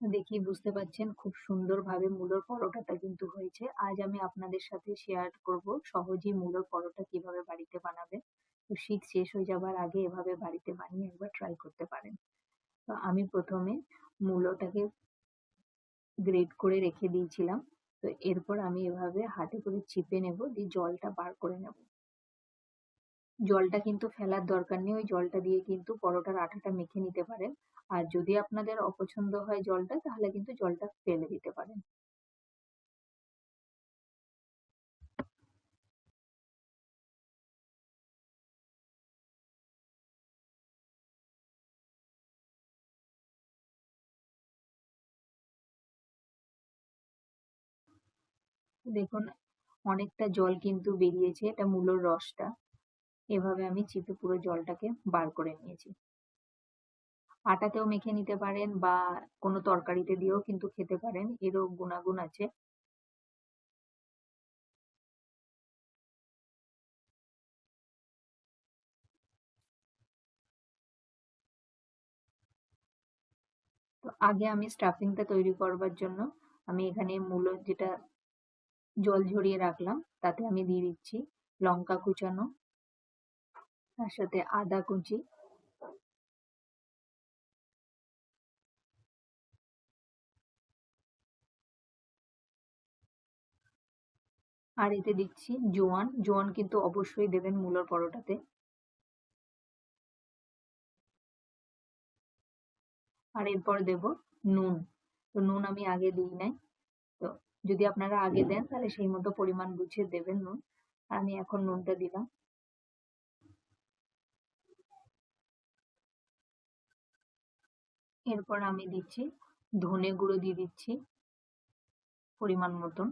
দেখেই বুঝতে পারছেন খুব সুন্দরভাবে মূলোর পরোটাটা কিন্তু হয়েছে। আজ আমি আপনাদের সাথে শেয়ার করব সহজেই মূলোর পরোটা কীভাবে বাড়িতে বানাবেন। তো শীত শেষ হয়ে যাবার আগে এভাবে বাড়িতে বানিয়ে একবার ট্রাই করতে পারেন। তো আমি প্রথমে মূলোটাকে গ্রেট করে রেখে দিয়েছিলাম। তো এরপর আমি এভাবে হাতে করে চিপে নেব, দিয়ে জলটা বার করে নেব। জলটা কিন্তু ফেলার দরকার নেই, ওই জলটা দিয়ে কিন্তু পরোটার আটাটা মেখে নিতে পারেন। আর যদি আপনাদের অপছন্দ হয় জলটা, তাহলে কিন্তু জলটা ফেলে দিতে পারেন। দেখুন, অনেকটা জল কিন্তু বেরিয়েছে, এটা মূলোর রসটা। এভাবে আমি চিপে পুরো জলটাকে বার করে নিয়েছি। আটাতেও মেখে নিতে পারেন বা কোনো তরকারিতে দিয়েও কিন্তু খেতে পারেন। এরও গুণাগুণ আছে। তো আগে আমি স্টাফিংটা তৈরি করবার জন্য আমি এখানে মূলো যেটা জল ঝরিয়ে রাখলাম, তাতে আমি দিয়ে দিচ্ছি লঙ্কা কুচানো, তার সাথে আদা কুচি। আর এতে দিচ্ছি জোয়ান। জোয়ান কিন্তু অবশ্যই দেবেন মূলোর পরোটাতে। আর এরপর দেব নুন। তো নুন আমি আগে দিই নাই। তো যদি আপনারা আগে দেন, তাহলে সেই মতো পরিমাণ বুঝিয়ে দেবেন নুন। আমি এখন নুনটা দিলাম। এরপর আমি দিচ্ছি ধনে গুঁড়ো দিয়ে দিচ্ছি পরিমাণ মতন।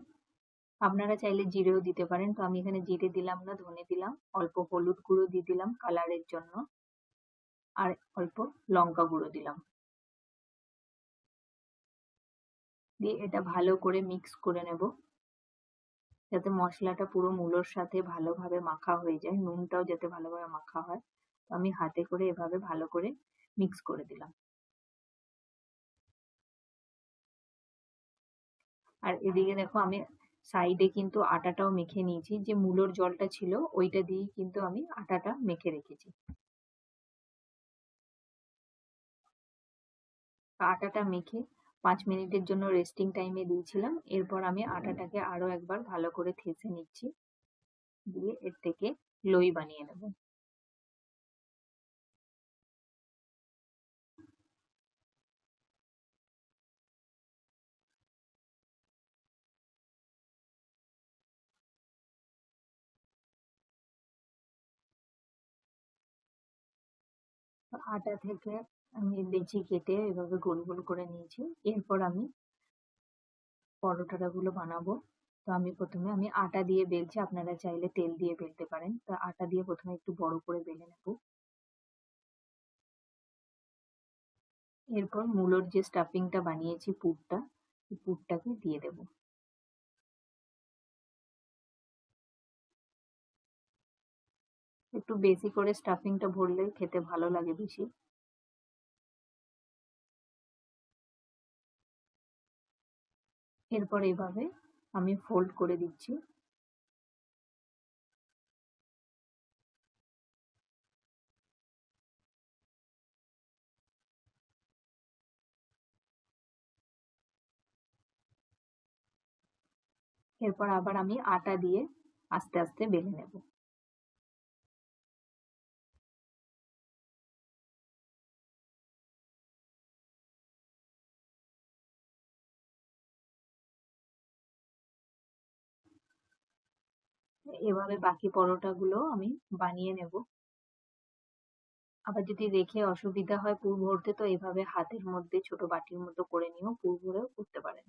আপনারা চাইলে জিরেও দিতে পারেন। তো আমি এখানে জিরে দিলাম না, ধনে দিলাম, অল্প হলুদ গুঁড়ো দিয়ে দিলাম কালারের জন্য। আর অল্প লঙ্কা গুঁড়ো দিলাম। দিয়ে এটা ভালো করে মিক্স করে নেব। যাতে মশলাটা পুরো মূলোর সাথে ভালোভাবে মাখা হয়ে যায়, নুনটাও যাতে ভালোভাবে মাখা হয়। তো আমি হাতে করে এভাবে ভালো করে মিক্স করে দিলাম। আর এদিকে দেখো আমি সাইডে কিন্তু আটাটাও মেখে নিয়েছি। যে মূলোর জলটা ছিল, ওইটা দিয়েই কিন্তু আমি আটাটা মেখে রেখেছি। আটাটা মেখে পাঁচ মিনিটের জন্য রেস্টিং টাইমে দিয়েছিলাম। এরপর আমি আটাটাকে আরও একবার ভালো করে থেসে নিচ্ছি। দিয়ে এর থেকে লই বানিয়ে নেব। আটা থেকে আমি বেচি কেটে এভাবে গোল গোল করে নিয়েছি। এরপর আমি পরোটাটা গুলো বানাবো। তো আমি প্রথমে আমি আটা দিয়ে বেলছি, আপনারা চাইলে তেল দিয়ে বেলতে পারেন। তো আটা দিয়ে প্রথমে একটু বড় করে বেলে নেব। এরপর মূলোর যে স্টাফিংটা বানিয়েছি পুরটা পুরটাকে দিয়ে দেব। একটু বেশি করে স্টাফিংটা ভরলে খেতে ভালো লাগে বেশি। এরপর এইভাবে আমি ফোল্ড করে দিচ্ছি। এরপর আবার আমি আটা দিয়ে আস্তে আস্তে বেলে নেব। এভাবে বাকি পরোটাগুলো আমি বানিয়ে নেব। আবার যদি রেখে অসুবিধা হয় পুর ভরতে, তো এভাবে হাতের মধ্যে, ছোট বাটির মতো করে নিয়েও পুর ভরেও করতে পারেন।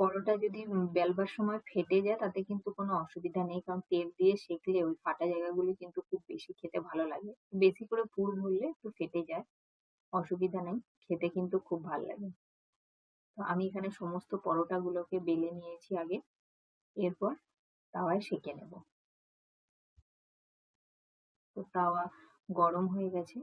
পরোটা যদি বেলবার সময় ফেটে যায়, তাতে কিন্তু কোনো অসুবিধা নেই। কারণ তেল দিয়ে সেঁকলে ওই ফাটা জায়গাগুলো কিন্তু খুব বেশি খেতে ভালো লাগে। বেশি করে পুর ভরলে একটু ফেটে যায়। অসুবিধা নেই। খেতে কিন্তু খুব ভালো লাগে। তো আমি এখানে সমস্ত পরোটাগুলোকে বেলে নিয়েছি আগে। এরপর তাওয়ায় সেঁকে নেব। তো তাওয়া গরম হয়ে গেছে।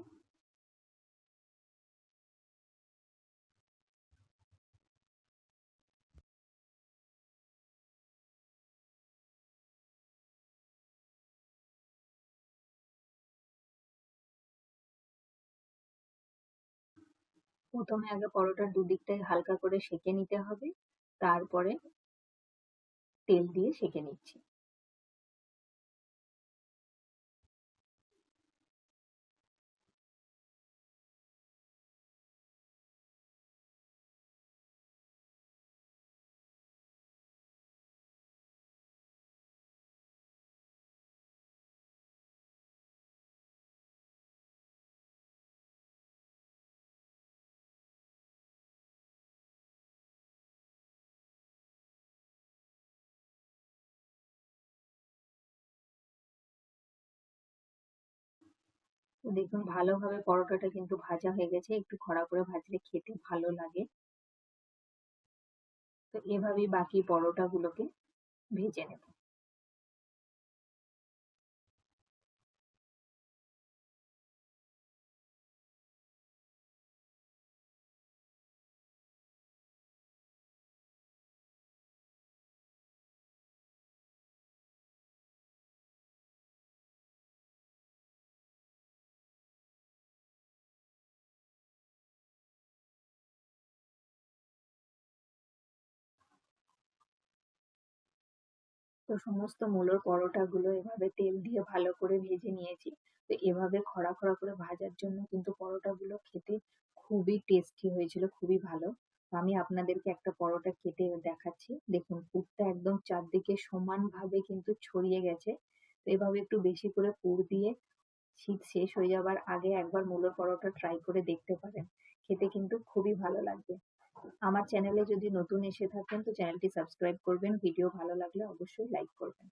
প্রথমে আগে পরোটার দুদিকটাই হালকা করে সেঁকে নিতে হবে। তারপরে তেল দিয়ে সেঁকে নিচ্ছি। দেখুন, ভালোভাবে পরোটাটা কিন্তু ভাজা হয়ে গেছে। একটু খড়া করে ভাজলে খেতে ভালো লাগে। তো এভাবেই বাকি পরোটাগুলোকে ভেজে নেব। তো সমস্ত মূলোর পরোটাগুলো এভাবে তেল দিয়ে ভালো করে ভেজে নিয়েছি। তো এভাবে খড়া খড়া করে ভাজার জন্য কিন্তু পরোটাগুলো খেতে খুবই টেস্টি হয়েছিল, খুবই ভালো। আমি আপনাদেরকে একটা পরোটা কেটে দেখাচ্ছি। দেখুন, পুরটা একদম চারদিকে সমানভাবে কিন্তু ছড়িয়ে গেছে। তো এভাবে একটু বেশি করে পুর দিয়ে শীত শেষ হয়ে যাবার আগে একবার মূলোর পরোটা ট্রাই করে দেখতে পারেন। খেতে কিন্তু খুবই ভালো লাগবে। আমার চ্যানেলে যদি নতুন এসে থাকেন তো চ্যানেলটি সাবস্ক্রাইব করবেন ভিডিও ভালো লাগলে অবশ্যই লাইক করবেন।